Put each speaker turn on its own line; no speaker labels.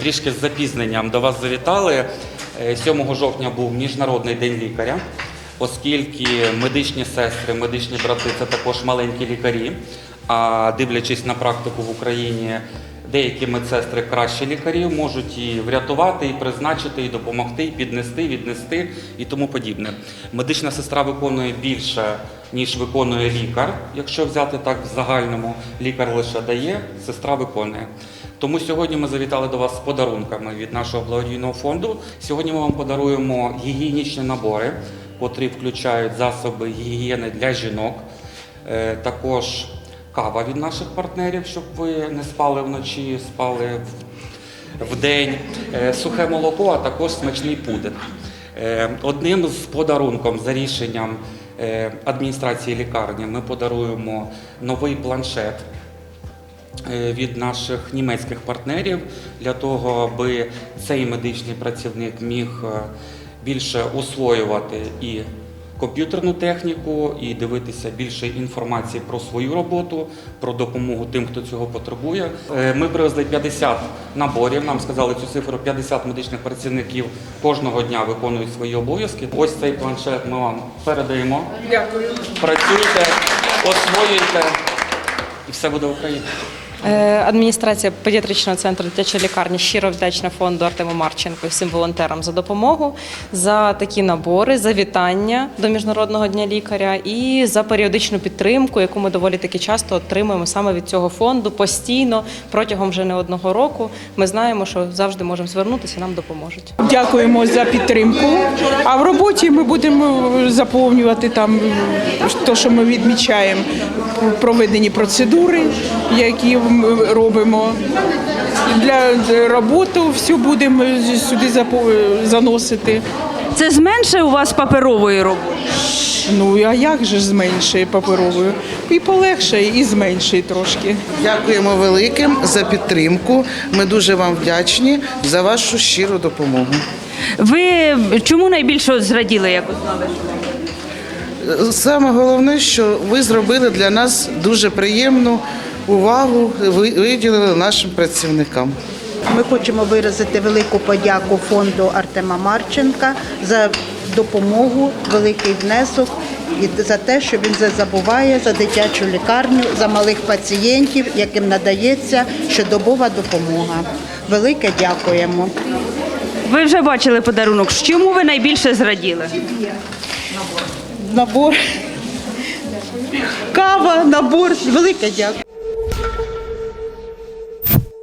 трішки з запізненням до вас завітали. Е, 7 жовтня був Міжнародний день лікаря, оскільки медичні сестри, медичні брати це також маленькі лікарі. А дивлячись на практику в Україні, деякі медсестри кращі лікарів можуть і врятувати, і призначити, і допомогти, і піднести, віднести і тому подібне. Медична сестра виконує більше, ніж виконує лікар. Якщо взяти так в загальному, лікар лише дає, сестра виконує. Тому сьогодні ми завітали до вас з подарунками від нашого благодійного фонду. Сьогодні ми вам подаруємо гігієнічні набори, котрі включають засоби гігієни для жінок. Е, Також кава від наших партнерів, щоб ви не спали вночі, спали в- день, Е, сухе молоко, а також смачний пудинг. Е, Одним з подарунком за рішенням адміністрації лікарні ми подаруємо новий планшет від наших німецьких партнерів для того, аби цей медичний працівник міг е, більше освоювати і комп'ютерну техніку, і дивитися більше інформації про свою роботу, про допомогу тим, хто цього потребує. Е, Ми привезли 50 наборів. Нам сказали цю цифру 50 медичних працівників кожного дня виконують свої обов'язки. Ось цей планшет ми вам передаємо.
Дякую.
Працюйте, освоюйте, і все буде Україна.
Е, Адміністрація педіатричного центру дитячої лікарні щиро вдячна фонду Артему Марченко і всім волонтерам за допомогу, за такі набори, за вітання до Міжнародного дня лікаря і за періодичну підтримку, яку ми доволі таки часто отримуємо саме від цього фонду постійно протягом вже не одного року. Ми знаємо, що завжди можемо звернутися, нам допоможуть.
Дякуємо за підтримку. А в роботі ми будемо заповнювати там те, що ми відмічаємо, проведені процедури, які ми робимо. Для роботи всю будемо сюди заносити.
Це зменшує у вас паперової роботи?
Ну а як же зменшує паперовою? І полегшає, і зменшує трошки.
Дякуємо великим за підтримку. Ми дуже вам вдячні за вашу щиру допомогу.
Ви чому найбільше зраділи, як узнали?
Саме головне, що ви зробили для нас дуже приємну увагу, виділили нашим працівникам.
Ми хочемо виразити велику подяку фонду Артема Марченка за допомогу, великий внесок і за те, що він не забуває за дитячу лікарню, за малих пацієнтів, яким надається щодобова допомога. Велике дякуємо.
Ви вже бачили подарунок. Чому ви найбільше зраділи?
Набор. Кава, набор. Велике дякую.